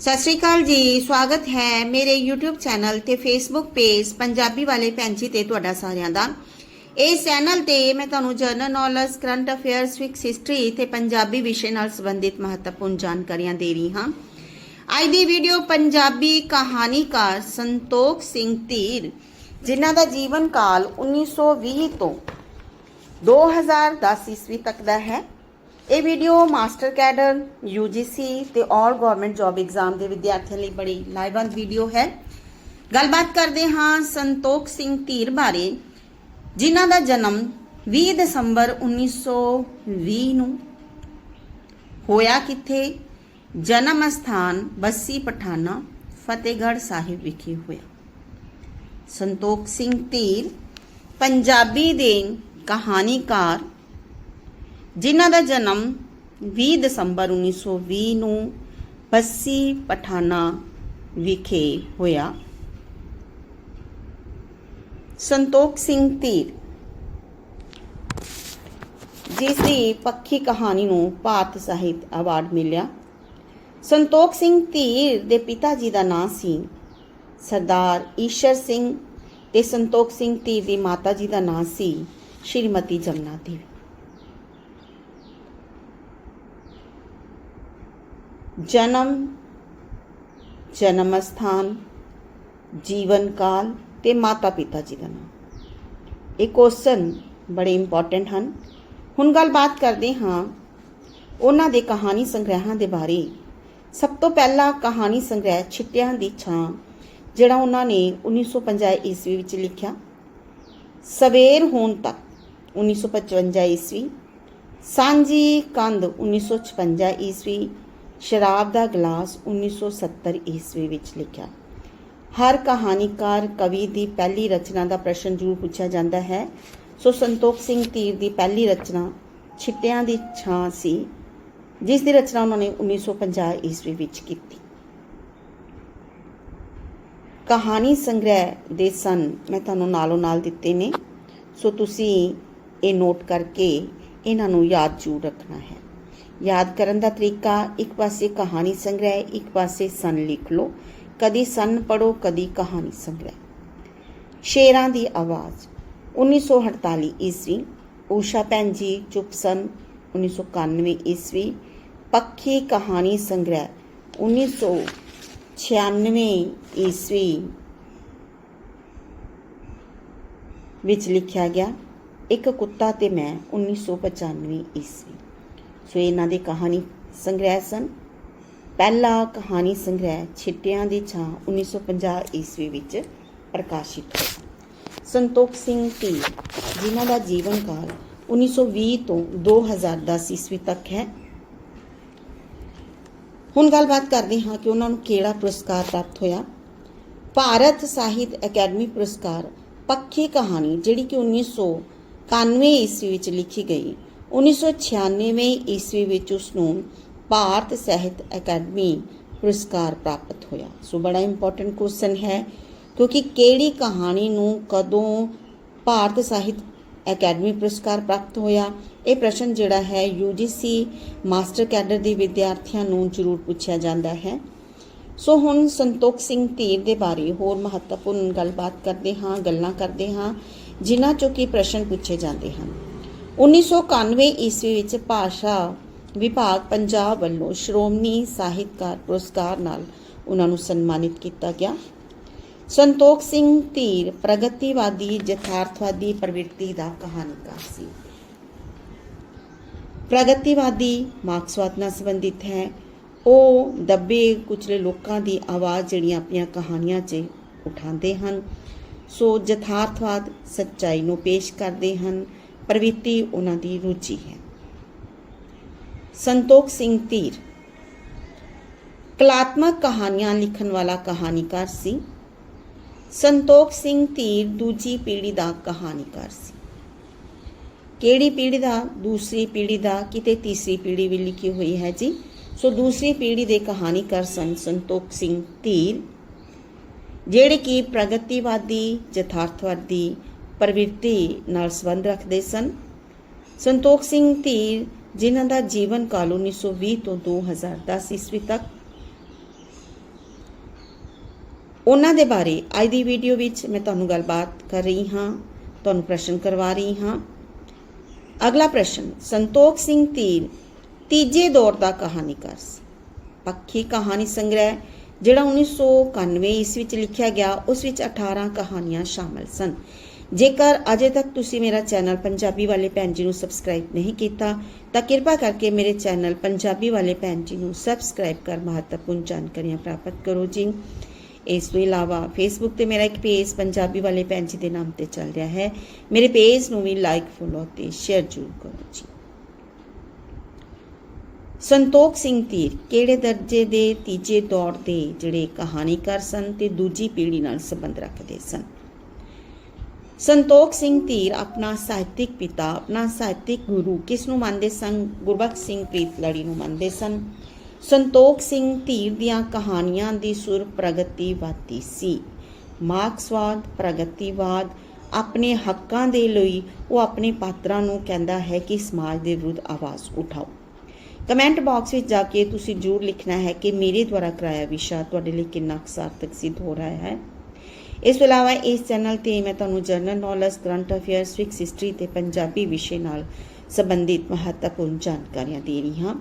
ਸਤਿ ਸ਼੍ਰੀ ਅਕਾਲ ਜੀ, ਸਵਾਗਤ ਹੈ ਮੇਰੇ YouTube ਚੈਨਲ ਤੇ Facebook ਪੇਜ ਪੰਜਾਬੀ ਵਾਲੇ ਪੈਂਚੀ ਤੇ ਤੁਹਾਡਾ ਸਾਰਿਆਂ ਦਾ। ਇਸ ਚੈਨਲ ਤੇ ਮੈਂ ਤੁਹਾਨੂੰ general knowledge current affairs facts history ਤੇ ਪੰਜਾਬੀ ਵਿਸ਼ੇ ਨਾਲ ਸੰਬੰਧਿਤ ਮਹੱਤਵਪੂਰਨ ਜਾਣਕਾਰੀਆਂ ਦੇ ਰਹੀ ਹਾਂ। ਅੱਜ ਦੀ ਵੀਡੀਓ ਪੰਜਾਬੀ ਕਹਾਣੀਕਾਰ ਸੰਤੋਖ ਸਿੰਘ ਧੀਰ ਜਿਨ੍ਹਾਂ ਦਾ ਜੀਵਨ ਕਾਲ 1920 ਤੋਂ 2010 ਈਸਵੀ ਤੱਕ ਦਾ ਹੈ। ਇਹ ਵੀਡੀਓ ਮਾਸਟਰ ਕੈਡਰ UGC ਤੇ ਆਲ ਗਵਰਨਮੈਂਟ ਜੌਬ ਐਗਜ਼ਾਮ ਦੇ ਵਿਦਿਆਰਥੀਆਂ ਲਈ ਬੜੀ ਲਾਹੇਵੰਦ ਵੀਡੀਓ ਹੈ। ਗੱਲਬਾਤ ਕਰਦੇ ਹਾਂ ਸੰਤੋਖ ਸਿੰਘ ਧੀਰ ਬਾਰੇ, ਜਿਨ੍ਹਾਂ ਦਾ ਜਨਮ 20 ਦਸੰਬਰ 1920 ਨੂੰ ਹੋਇਆ ਕਿੱਥੇ? ਜਨਮ ਸਥਾਨ ਬੱਸੀ ਪਠਾਨਾ ਫਤਿਹਗੜ੍ਹ ਸਾਹਿਬ ਵਿਖੇ ਹੋਇਆ। ਸੰਤੋਖ ਸਿੰਘ ਧੀਰ, ਪੰਜਾਬੀ ਦੇ ਕਹਾਣੀਕਾਰ ਜਿਨ੍ਹਾਂ ਦਾ ਜਨਮ 20 ਦਸੰਬਰ 1920 ਨੂੰ ਬੱਸੀ ਪਠਾਨਾ ਵਿਖੇ ਹੋਇਆ। ਸੰਤੋਖ ਸਿੰਘ ਧੀਰ, ਜਿਸ ਦੀ ਪੱਖੀ ਕਹਾਣੀ ਨੂੰ ਭਾਰਤ ਸਾਹਿਤ ਅਵਾਰਡ ਮਿਲਿਆ। ਸੰਤੋਖ ਸਿੰਘ ਧੀਰ ਦੇ ਪਿਤਾ ਜੀ ਦਾ ਨਾਂ ਸੀ ਸਰਦਾਰ ਈਸ਼ਰ ਸਿੰਘ ਤੇ ਸੰਤੋਖ ਸਿੰਘ ਧੀਰ ਦੀ ਮਾਤਾ ਜੀ ਦਾ ਨਾਂ ਸੀ ਸ਼੍ਰੀਮਤੀ ਜਮਨਾ ਦੇਵੀ। ਜਨਮ ਜਨਮ ਸਥਾਨ ਜੀਵਨ ਕਾਲ ਤੇ ਮਾਤਾ ਪਿਤਾ ਜੀ ਦਾ ਨਾਮ। ਇਹ ਕੁਐਸਚਨ ਬੜੇ ਇੰਪੋਰਟੈਂਟ ਹਨ। ਹੁਣ ਗੱਲਬਾਤ ਕਰਦੇ ਹਾਂ ਉਹਨਾਂ ਦੇ ਕਹਾਣੀ ਸੰਗ੍ਰਹਿਾਂ ਦੇ ਬਾਰੇ। ਸਭ ਤੋਂ ਪਹਿਲਾ ਕਹਾਣੀ ਸੰਗ੍ਰਹਿ ਛਿੱਟਿਆਂ ਦੀ ਛਾਂ, ਜਿਹੜਾ ਉਹਨਾਂ ਨੇ 1950 ਈਸਵੀ ਵਿੱਚ ਲਿਖਿਆ। ਸਵੇਰ ਹੋਣ ਤੱਕ 1955 ਈਸਵੀ, ਸਾਂਝੀ ਕੰਧ 1956 ਈਸਵੀ ਸ਼ਰਾਬ ਦਾ ਗਲਾਸ 1970 ਈਸਵੀ ਵਿੱਚ ਲਿਖਿਆ। ਹਰ ਕਹਾਣੀਕਾਰ, ਕਵੀ ਦੀ ਪਹਿਲੀ ਰਚਨਾ ਦਾ ਪ੍ਰਸ਼ਨ ਜ਼ਰੂਰ ਪੁੱਛਿਆ ਜਾਂਦਾ ਹੈ। ਸੋ ਸੰਤੋਖ ਸਿੰਘ ਧੀਰ ਦੀ ਪਹਿਲੀ ਰਚਨਾ ਛਿੱਟਿਆਂ ਦੀ ਛਾਂ ਸੀ, ਜਿਸ ਦੀ ਰਚਨਾ ਉਹਨਾਂ ਨੇ 1950 ਈਸਵੀ ਵਿੱਚ ਕੀਤੀ। ਕਹਾਣੀ ਸੰਗ੍ਰਹਿ ਦੇ ਸਨ, ਮੈਂ ਤੁਹਾਨੂੰ ਨਾਲੋਂ ਨਾਲ ਦਿੱਤੇ ਨੇ। ਸੋ ਤੁਸੀਂ ਇਹ ਨੋਟ ਕਰਕੇ ਇਹਨਾਂ ਨੂੰ ਯਾਦ ਜ਼ਰੂਰ ਰੱਖਣਾ ਹੈ। ਯਾਦ ਕਰਨ ਦਾ ਤਰੀਕਾ ਇੱਕ ਪਾਸੇ ਕਹਾਣੀ ਸੰਗ੍ਰਹਿ ਇੱਕ ਪਾਸੇ ਸਨ ਲਿਖ ਲਓ ਕਦੀ ਸਨ ਪੜੋ ਕਦੀ ਕਹਾਣੀ ਸੰਗ੍ਰਹਿ ਸ਼ੇਰਾਂ ਦੀ ਆਵਾਜ਼ 1948 ਈਸਵੀ ਊਸ਼ਾ ਭੈਣ ਜੀ ਚੁੱਪ ਸਨ 1991 ਈਸਵੀ ਪੱਖੀ ਕਹਾਣੀ ਸੰਗ੍ਰਹਿ 1996 ਈਸਵੀ ਵਿੱਚ ਲਿਖਿਆ ਗਿਆ ਇੱਕ ਕੁੱਤਾ ਤੇ ਮੈਂ 1995 ਈਸਵੀ ਸੋ ਇਹਨਾਂ ਦੇ ਕਹਾਣੀ ਸੰਗ੍ਰਹਿ ਸਨ। ਪਹਿਲਾ ਕਹਾਣੀ ਸੰਗ੍ਰਹਿ ਛਿੱਟਿਆਂ ਦੀ ਛਾਂ 1950 ਈਸਵੀ ਵਿੱਚ ਪ੍ਰਕਾਸ਼ਿਤ ਹੋਇਆ ਸੰਤੋਖ ਸਿੰਘ ਟੀ ਜਿਨ੍ਹਾਂ ਦਾ ਜੀਵਨ ਕਾਲ 1920 ਤੋਂ 2010 ਈਸਵੀ ਤੱਕ ਹੈ। ਹੁਣ ਗੱਲਬਾਤ ਕਰਦੇ ਹਾਂ ਕਿ ਉਹਨਾਂ ਨੂੰ ਕਿਹੜਾ ਪੁਰਸਕਾਰ ਪ੍ਰਾਪਤ ਹੋਇਆ। ਭਾਰਤ ਸਾਹਿਤ ਅਕੈਡਮੀ ਪੁਰਸਕਾਰ ਪੱਖੀ ਕਹਾਣੀ, ਜਿਹੜੀ ਕਿ 1991 ਈਸਵੀ ਵਿੱਚ ਲਿਖੀ ਗਈ 1996 ਈਸਵੀ ਵਿੱਚ ਉਸ ਨੂੰ ਭਾਰਤ ਸਾਹਿਤ ਅਕੈਡਮੀ ਪੁਰਸਕਾਰ ਪ੍ਰਾਪਤ ਹੋਇਆ। ਸੋ ਬੜਾ ਇੰਪੋਰਟੈਂਟ ਕੁਐਸਚਨ ਹੈ, ਕਿਉਂਕਿ ਕਿਹੜੀ ਕਹਾਣੀ ਨੂੰ ਕਦੋਂ ਭਾਰਤ ਸਾਹਿਤ ਅਕੈਡਮੀ ਪੁਰਸਕਾਰ ਪ੍ਰਾਪਤ ਹੋਇਆ? ਇਹ ਪ੍ਰਸ਼ਨ ਜਿਹੜਾ ਹੈ UGC ਮਾਸਟਰ ਕੈਡਰ ਦੇ ਵਿਦਿਆਰਥੀਆਂ ਨੂੰ ਜ਼ਰੂਰ ਪੁੱਛਿਆ ਜਾਂਦਾ ਹੈ। ਸੋ ਹੁਣ ਸੰਤੋਖ ਸਿੰਘ ਧੀਰ ਦੇ ਬਾਰੇ ਹੋਰ ਮਹੱਤਵਪੂਰਨ ਗੱਲਬਾਤ ਕਰਦੇ ਹਾਂ, ਗੱਲਾਂ ਕਰਦੇ ਹਾਂ, ਜਿਨ੍ਹਾਂ ਚੋਂ ਕੀ ਪ੍ਰਸ਼ਨ ਪੁੱਛੇ ਜਾਂਦੇ ਹਨ। 1991 ਈਸਵੀ ਵਿੱਚ ਭਾਸ਼ਾ ਵਿਭਾਗ ਪੰਜਾਬ ਵੱਲੋਂ ਸ਼੍ਰੋਮਣੀ ਸਾਹਿਤਕਾਰ ਪੁਰਸਕਾਰ ਨਾਲ ਉਹਨਾਂ ਨੂੰ ਸਨਮਾਨਿਤ ਕੀਤਾ ਗਿਆ। ਸੰਤੋਖ ਸਿੰਘ ਧੀਰ ਪ੍ਰਗਤੀਵਾਦੀ, ਯਥਾਰਥਵਾਦੀ ਪ੍ਰਵਿਰਤੀ ਦਾ ਕਹਾਣੀਕਾਰ ਸੀ। ਪ੍ਰਗਤੀਵਾਦੀ ਮਾਰਕਸਵਾਦ ਨਾਲ ਸੰਬੰਧਿਤ ਹੈ। ਉਹ ਦੱਬੇ ਕੁਚਲੇ ਲੋਕਾਂ ਦੀ ਆਵਾਜ਼ ਜਿਹੜੀਆਂ ਆਪਣੀਆਂ ਕਹਾਣੀਆਂ 'ਚ ਉਠਾਉਂਦੇ ਹਨ, ਸੋ ਯਥਾਰਥਵਾਦ ਸੱਚਾਈ ਨੂੰ ਪੇਸ਼ ਕਰਦੇ ਹਨ। ਪ੍ਰਵਿਰਤੀ ਉਹਨਾਂ ਦੀ ਰੁਚੀ ਹੈ। ਸੰਤੋਖ ਸਿੰਘ ਧੀਰ। ਕਲਾਤਮਕ ਕਹਾਣੀਆਂ ਲਿਖਣ ਵਾਲਾ ਕਹਾਣੀਕਾਰ ਸੀ। ਸੰਤੋਖ ਸਿੰਘ ਧੀਰ ਦੂਜੀ ਪੀੜ੍ਹੀ ਦਾ ਕਹਾਣੀਕਾਰ ਸੀ। ਕਿਹੜੀ ਪੀੜ੍ਹੀ ਦਾ? ਦੂਸਰੀ ਪੀੜ੍ਹੀ ਦਾ ਕਿਤੇ ਤੀਸਰੀ ਪੀੜ੍ਹੀ ਵੀ ਲਿਖੀ ਹੋਈ ਹੈ ਜੀ। ਸੋ ਦੂਸਰੀ ਪੀੜ੍ਹੀ ਦੇ ਕਹਾਣੀਕਾਰ ਸਨ ਸੰਤੋਖ ਸਿੰਘ ਧੀਰ, ਜਿਹੜੇ ਕਿ ਪ੍ਰਗਤੀਵਾਦੀ, ਯਥਾਰਥਵਾਦੀ ਪ੍ਰਵਿਰਤੀ ਨਾਲ ਸੰਬੰਧ ਰੱਖਦੇ ਸਨ। ਸੰਤੋਖ ਸਿੰਘ ਧੀਰ ਜਿਨ੍ਹਾਂ ਦਾ ਜੀਵਨ ਕਾਲ 1920 ਤੋਂ 2010 ਈਸਵੀ ਤੱਕ ਉਹਨਾਂ ਦੇ ਬਾਰੇ ਅੱਜ ਦੀ ਵੀਡੀਓ ਵਿੱਚ ਮੈਂ ਤੁਹਾਨੂੰ ਗੱਲਬਾਤ ਕਰ ਰਹੀ ਹਾਂ, ਤੁਹਾਨੂੰ ਪ੍ਰਸ਼ਨ ਕਰਵਾ ਰਹੀ ਹਾਂ। ਅਗਲਾ ਪ੍ਰਸ਼ਨ, ਸੰਤੋਖ ਸਿੰਘ ਧੀਰ ਤੀਜੇ ਦੌਰ ਦਾ ਕਹਾਣੀਕਾਰ ਸੀ। ਪੱਖੀ ਕਹਾਣੀ ਸੰਗ੍ਰਹਿ, ਜਿਹੜਾ 1991 ਈਸਵੀ ਵਿੱਚ ਲਿਖਿਆ ਗਿਆ, ਉਸ ਵਿੱਚ 18 ਕਹਾਣੀਆਂ ਸ਼ਾਮਲ ਸਨ। ਜੇਕਰ ਅਜੇ ਤੱਕ ਤੁਸੀਂ ਮੇਰਾ ਚੈਨਲ ਪੰਜਾਬੀ ਵਾਲੇ ਭੈਣ ਜੀ ਨੂੰ ਸਬਸਕ੍ਰਾਈਬ ਨਹੀਂ ਕੀਤਾ, ਤਾਂ ਕਿਰਪਾ ਕਰਕੇ ਮੇਰੇ ਚੈਨਲ ਪੰਜਾਬੀ ਵਾਲੇ ਭੈਣ ਜੀ ਨੂੰ ਸਬਸਕ੍ਰਾਈਬ ਕਰ ਮਹੱਤਵਪੂਰਨ ਜਾਣਕਾਰੀਆਂ ਪ੍ਰਾਪਤ ਕਰੋ ਜੀ। ਇਸ ਤੋਂ ਇਲਾਵਾ ਫੇਸਬੁੱਕ ਤੇ ਮੇਰਾ ਇੱਕ ਪੇਜ ਪੰਜਾਬੀ ਵਾਲੇ ਭੈਣ ਜੀ ਦੇ ਨਾਮ ਤੇ ਚੱਲ ਰਿਹਾ ਹੈ। ਮੇਰੇ ਪੇਜ ਨੂੰ ਵੀ ਲਾਈਕ ਫੋਲੋ ਤੇ ਸ਼ੇਅਰ ਜ਼ਰੂਰ ਕਰੋ ਜੀ। ਸੰਤੋਖ ਸਿੰਘ ਧੀਰ ਕਿਹੜੇ ਦਰਜੇ ਦੇ ਤੀਜੇ ਦੌਰ ਦੇ ਜਿਹੜੇ ਕਹਾਣੀਕਾਰ ਸਨ ਤੇ ਦੂਜੀ ਪੀੜ੍ਹੀ ਨਾਲ ਸੰਬੰਧ ਰੱਖਦੇ ਸਨ? ਸੰਤੋਖ ਸਿੰਘ ਧੀਰ ਆਪਣਾ ਸਾਹਿਤਿਕ ਪਿਤਾ, ਆਪਣਾ ਸਾਹਿਤਿਕ ਗੁਰੂ ਕਿਸ ਨੂੰ ਮੰਨਦੇ ਸਨ? ਗੁਰਬਖਸ਼ ਸਿੰਘ ਪ੍ਰੀਤ ਲੜੀ ਨੂੰ ਮੰਨਦੇ ਸਨ। ਸੰਤੋਖ ਸਿੰਘ ਧੀਰ ਦੀਆਂ ਕਹਾਣੀਆਂ ਦੀ ਸੁਰ ਪ੍ਰਗਤੀਵਾਦੀ ਸੀ। ਮਾਰਕਸਵਾਦ, ਪ੍ਰਗਤੀਵਾਦ ਆਪਣੇ ਹੱਕਾਂ ਦੇ ਲਈ ਉਹ ਆਪਣੇ ਪਾਤਰਾਂ ਨੂੰ ਕਹਿੰਦਾ ਹੈ ਕਿ ਸਮਾਜ ਦੇ ਵਿਰੁੱਧ ਆਵਾਜ਼ ਉਠਾਓ। ਕਮੈਂਟ ਬਾਕਸ ਵਿੱਚ ਜਾ ਕੇ ਤੁਸੀਂ ਜ਼ਰੂਰ ਲਿਖਣਾ ਹੈ ਕਿ ਮੇਰੇ ਦੁਆਰਾ ਕਰਾਇਆ ਵਿਸ਼ਾ ਤੁਹਾਡੇ ਲਈ ਕਿੰਨਾ ਸਾਰਥਕ ਸਿੱਧ ਹੋ ਰਿਹਾ ਹੈ। ਇਸ ਤੋਂ ਇਲਾਵਾ ਇਸ ਚੈਨਲ ਤੇ ਮੈਂ ਤੁਹਾਨੂੰ general knowledge current affairs facts history ਤੇ ਪੰਜਾਬੀ ਵਿਸ਼ੇ ਨਾਲ ਸੰਬੰਧਿਤ ਮਹੱਤਵਪੂਰਨ ਜਾਣਕਾਰੀਆਂ ਦੇ ਰਹੀ ਹਾਂ।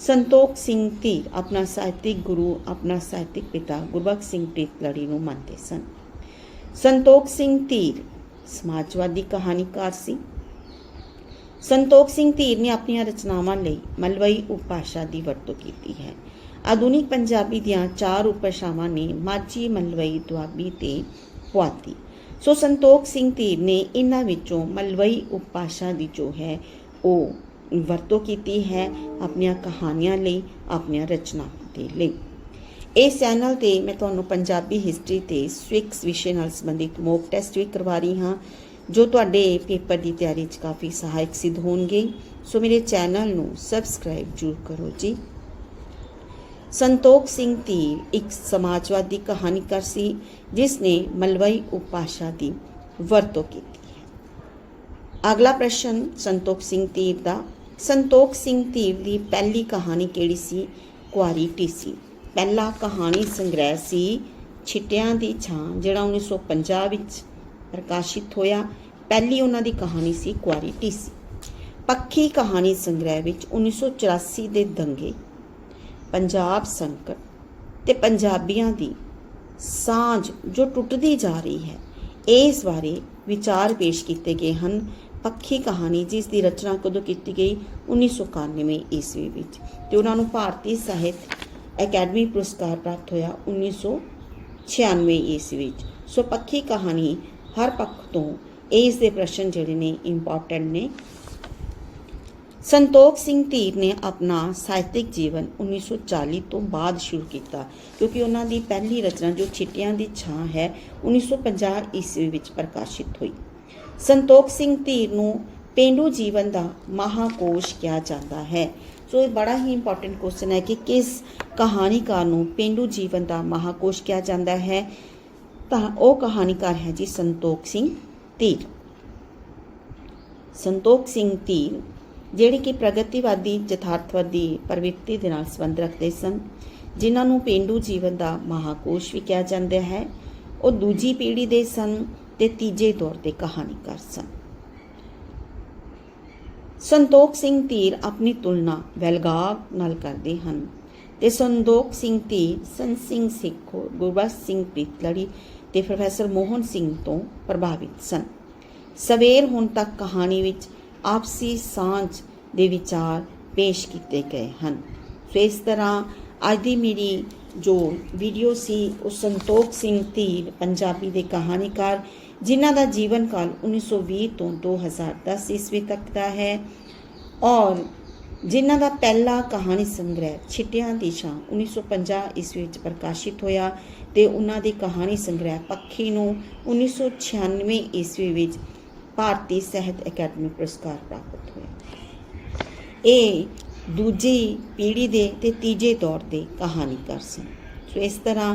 ਸੰਤੋਖ ਸਿੰਘ ਧੀਰ ਆਪਣਾ ਸਾਹਿਤਿਕ ਗੁਰੂ, ਆਪਣਾ ਸਾਹਿਤਿਕ ਪਿਤਾ ਗੁਰਬਖਸ਼ ਸਿੰਘ ਪ੍ਰੀਤ ਲੜੀ ਨੂੰ ਮੰਨਦੇ ਸਨ। ਸੰਤੋਖ ਸਿੰਘ ਧੀਰ ਸਮਾਜਵਾਦੀ ਕਹਾਣੀਕਾਰ ਸੀ। ਸੰਤੋਖ ਸਿੰਘ ਧੀਰ ਨੇ ਆਪਣੀਆਂ ਰਚਨਾਵਾਂ ਲਈ ਮਲਵਈ ਉਪਭਾਸ਼ਾ ਦੀ ਵਰਤੋਂ ਕੀਤੀ ਹੈ। ਆਧੁਨਿਕ ਪੰਜਾਬੀ ਦੀਆਂ ਚਾਰ ਉਪਭਾਸ਼ਾਵਾਂ ਨੇ ਮਾਝੀ, ਮਲਵਈ, ਦੁਆਬੀ ਤੇ ਪੁਆਤੀ ਸੋ ਸੰਤੋਖ ਸਿੰਘ ਧੀਰ ਨੇ ਇਹਨਾਂ ਵਿੱਚੋਂ ਮਲਵਈ ਉਪਭਾਸ਼ਾ ਦੀ ਜੋ ਹੈ, ਉਹ ਵਰਤੋਂ ਕੀਤੀ ਹੈ ਆਪਣੀਆਂ ਕਹਾਣੀਆਂ ਲਈ, ਆਪਣੀਆਂ ਰਚਨਾਵਾਂ ਦੇ ਲਈ। ਇਸ ਚੈਨਲ ਤੇ ਮੈਂ ਤੁਹਾਨੂੰ ਪੰਜਾਬੀ ਹਿਸਟਰੀ ਤੇ ਸਵਿਕਸ ਵਿਸ਼ੇ ਨਾਲ ਸੰਬੰਧਿਤ ਮੌਕ ਟੈਸਟ ਵੀ ਕਰਵਾ ਰਹੀ ਹਾਂ, ਜੋ ਤੁਹਾਡੇ ਪੇਪਰ ਦੀ ਤਿਆਰੀ 'ਚ ਕਾਫੀ ਸਹਾਇਕ ਸਿੱਧ ਹੋਣਗੇ। ਸੋ ਮੇਰੇ ਚੈਨਲ ਨੂੰ ਸਬਸਕ੍ਰਾਈਬ ਜ਼ਰੂਰ ਕਰੋ ਜੀ। ਸੰਤੋਖ ਸਿੰਘ ਧੀਰ ਇੱਕ ਸਮਾਜਵਾਦੀ ਕਹਾਣੀਕਾਰ ਸੀ, ਜਿਸ ਨੇ ਮਲਵਈ ਉਪਭਾਸ਼ਾ ਦੀ ਵਰਤੋਂ ਕੀਤੀ। ਹੈ ਅਗਲਾ ਪ੍ਰਸ਼ਨ, ਸੰਤੋਖ ਸਿੰਘ ਧੀਰ ਦਾ। ਸੰਤੋਖ ਸਿੰਘ ਧੀਰ ਦੀ ਪਹਿਲੀ ਕਹਾਣੀ ਕਿਹੜੀ ਸੀ? ਕੁਆਰੀ ਟੀਸੀ ਪਹਿਲਾ ਕਹਾਣੀ ਸੰਗ੍ਰਹਿ ਸੀ, ਛਿੱਟਿਆਂ ਦੀ ਛਾਂ, ਜਿਹੜਾ 1950 ਵਿੱਚ ਪ੍ਰਕਾਸ਼ਿਤ ਹੋਇਆ। ਪਹਿਲੀ ਉਹਨਾਂ ਦੀ ਕਹਾਣੀ ਸੀ ਕੁਆਰੀ ਟੀਸੀ ਪੱਖੀ ਕਹਾਣੀ ਸੰਗ੍ਰਹਿ ਵਿੱਚ 1984 ਦੇ ਦੰਗੇ ਪੰਜਾਬ ਸੰਕਟ ਤੇ ਪੰਜਾਬੀਆਂ ਦੀ ਸਾਂਝ ਜੋ ਟੁੱਟਦੀ ਜਾ ਰਹੀ ਹੈ, ਇਸ ਬਾਰੇ ਵਿਚਾਰ ਪੇਸ਼ ਕੀਤੇ ਗਏ ਹਨ। ਪੱਖੀ ਕਹਾਣੀ ਜਿਸ ਦੀ ਰਚਨਾ ਕਦੋਂ ਕੀਤੀ ਗਈ? 1991 ਈਸਵੀ ਵਿੱਚ। ਤੇ ਉਹਨਾਂ ਨੂੰ ਭਾਰਤੀ ਸਾਹਿਤ ਅਕੈਡਮੀ ਪੁਰਸਕਾਰ ਪ੍ਰਾਪਤ ਹੋਇਆ 1996 ਈਸਵੀ ਵਿੱਚ। ਸੋ ਪੱਖੀ ਕਹਾਣੀ ਹਰ ਪੱਖ ਤੋਂ ਇਸ ਦੇ ਪ੍ਰਸ਼ਨ ਜਿਹੜੇ ਨੇ ਇੰਪੋਰਟੈਂਟ ਨੇ। ਸੰਤੋਖ ਸਿੰਘ ਧੀਰ ਨੇ ਆਪਣਾ ਸਾਹਿਤਿਕ ਜੀਵਨ 1940 ਤੋਂ ਬਾਅਦ ਸ਼ੁਰੂ ਕੀਤਾ, ਕਿਉਂਕਿ ਉਹਨਾਂ ਦੀ ਪਹਿਲੀ ਰਚਨਾ ਜੋ ਛਿੱਟਿਆਂ ਦੀ ਛਾਂ ਹੈ 1950 ਈਸਵੀ ਵਿੱਚ ਪ੍ਰਕਾਸ਼ਿਤ ਹੋਈ। ਸੰਤੋਖ ਸਿੰਘ ਧੀਰ ਨੂੰ ਪੇਂਡੂ ਜੀਵਨ ਦਾ ਮਹਾਕੋਸ਼ ਕਿਹਾ ਜਾਂਦਾ ਹੈ। ਸੋ ਇਹ ਬੜਾ ਹੀ ਇੰਪੋਰਟੈਂਟ ਕੁਐਸਚਨ ਹੈ ਕਿ ਕਿਸ ਕਹਾਣੀਕਾਰ ਨੂੰ ਪੇਂਡੂ ਜੀਵਨ ਦਾ ਮਹਾਕੋਸ਼ ਕਿਹਾ ਜਾਂਦਾ ਹੈ? ਤਾਂ ਉਹ ਕਹਾਣੀਕਾਰ ਹੈ ਜੀ ਸੰਤੋਖ ਸਿੰਘ ਧੀਰ। ਸੰਤੋਖ ਸਿੰਘ ਧੀਰ ਜਿਹੜੇ ਕਿ ਪ੍ਰਗਤੀਵਾਦੀ, ਯਥਾਰਥਵਾਦੀ ਪ੍ਰਵਿਰਤੀ ਦੇ ਨਾਲ ਸੰਬੰਧ ਰੱਖਦੇ ਸਨ, ਜਿਨ੍ਹਾਂ ਨੂੰ ਪੇਂਡੂ ਜੀਵਨ ਦਾ ਮਹਾਕੋਸ਼ ਵੀ ਕਿਹਾ ਜਾਂਦਾ ਹੈ। ਉਹ ਦੂਜੀ ਪੀੜ੍ਹੀ ਦੇ ਸਨ ਤੇ ਤੀਜੇ ਦੌਰ ਦੇ ਕਹਾਣੀਕਾਰ ਸਨ। ਸੰਤੋਖ ਸਿੰਘ ਧੀਰ ਆਪਣੀ ਤੁਲਨਾ ਵੈਲਗਾਗ ਨਾਲ ਕਰਦੇ ਹਨ ਤੇ ਸੰਤੋਖ ਸਿੰਘ ਧੀਰ ਸੰਤ ਸਿੰਘ ਸਿੱਖੋ ਗੁਰਬਖਸ਼ ਸਿੰਘ ਪ੍ਰੀਤਲੜੀ ਤੇ ਪ੍ਰੋਫੈਸਰ ਮੋਹਨ ਸਿੰਘ ਤੋਂ ਪ੍ਰਭਾਵਿਤ ਸਨ। ਸਵੇਰ ਹੁਣ ਤੱਕ ਕਹਾਣੀ ਵਿੱਚ ਆਪਸੀ ਸਾਂਝ ਦੇ ਵਿਚਾਰ ਪੇਸ਼ ਕੀਤੇ ਗਏ ਹਨ। ਸੋ ਇਸ ਤਰ੍ਹਾਂ ਅੱਜ ਦੀ ਮੇਰੀ ਜੋ ਵੀਡੀਓ ਸੀ, ਉਹ ਸੰਤੋਖ ਸਿੰਘ ਧੀਰ ਪੰਜਾਬੀ ਦੇ ਕਹਾਣੀਕਾਰ, ਜਿਨ੍ਹਾਂ ਦਾ ਜੀਵਨ ਕਾਲ 1920 ਤੋਂ 2010 ਈਸਵੀ ਤੱਕ ਦਾ ਹੈ ਔਰ ਜਿਨ੍ਹਾਂ ਦਾ ਪਹਿਲਾ ਕਹਾਣੀ ਸੰਗ੍ਰਹਿ ਛਿੱਟਿਆਂ ਦੀ ਛਾਂ 1950 ਈਸਵੀ ਵਿੱਚ ਪ੍ਰਕਾਸ਼ਿਤ ਹੋਇਆ ਤੇ ਉਹਨਾਂ ਦੀ ਕਹਾਣੀ ਸੰਗ੍ਰਹਿ ਪੱਖੀ ਨੂੰ 1996 ਈਸਵੀ ਵਿੱਚ ਭਾਰਤੀ ਸਾਹਿਤ ਅਕੈਡਮੀ ਪੁਰਸਕਾਰ ਪ੍ਰਾਪਤ ਹੋਇਆ। ਇਹ ਦੂਜੀ ਪੀੜ੍ਹੀ ਦੇ ਤੇ ਤੀਜੇ ਤੌਰ 'ਤੇ ਕਹਾਣੀਕਾਰ ਸਨ ਸੋ ਇਸ ਤਰ੍ਹਾਂ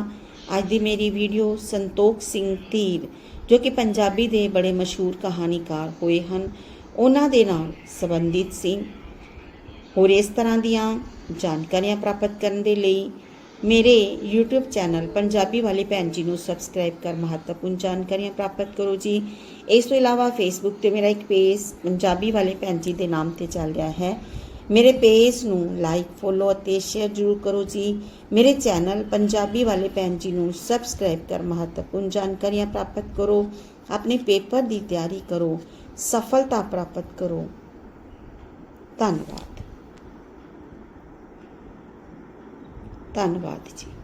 ਅੱਜ ਦੀ ਮੇਰੀ ਵੀਡੀਓ ਸੰਤੋਖ ਸਿੰਘ ਧੀਰ, ਜੋ ਕਿ ਪੰਜਾਬੀ ਦੇ ਬੜੇ ਮਸ਼ਹੂਰ ਕਹਾਣੀਕਾਰ ਹੋਏ ਹਨ, ਉਹਨਾਂ ਦੇ ਨਾਲ ਸੰਬੰਧਿਤ ਸੀ। ਹੋਰ ਇਸ ਤਰ੍ਹਾਂ ਦੀਆਂ ਜਾਣਕਾਰੀਆਂ ਪ੍ਰਾਪਤ ਕਰਨ ਦੇ ਲਈ ਮੇਰੇ YouTube ਚੈਨਲ ਪੰਜਾਬੀ ਵਾਲੇ ਭੈਣ ਜੀ ਨੂੰ ਸਬਸਕ੍ਰਾਈਬ ਕਰ ਮਹੱਤਵਪੂਰਨ ਜਾਣਕਾਰੀਆਂ ਪ੍ਰਾਪਤ ਕਰੋ ਜੀ। ਇਸ ਤੋਂ ਇਲਾਵਾ Facebook ਤੇ ਮੇਰਾ ਇੱਕ ਪੇਜ ਪੰਜਾਬੀ ਵਾਲੇ ਭੈਣ ਜੀ ਦੇ ਨਾਮ ਤੇ ਚੱਲ ਰਿਹਾ ਹੈ। ਮੇਰੇ ਪੇਜ ਨੂੰ ਲਾਈਕ ਫੋਲੋ ਅਤੇ ਸ਼ੇਅਰ ਜ਼ਰੂਰ ਕਰੋ ਜੀ। ਮੇਰੇ ਚੈਨਲ ਪੰਜਾਬੀ ਵਾਲੇ ਭੈਣ ਜੀ ਨੂੰ ਸਬਸਕ੍ਰਾਈਬ ਕਰ ਮਹੱਤਵਪੂਰਨ ਜਾਣਕਾਰੀਆਂ ਪ੍ਰਾਪਤ ਕਰੋ। ਆਪਣੇ ਪੇਪਰ ਦੀ ਤਿਆਰੀ ਕਰੋ। ਸਫਲਤਾ ਪ੍ਰਾਪਤ ਕਰੋ। ਧੰਨਵਾਦ। ਧੰਨਵਾਦ ਜੀ।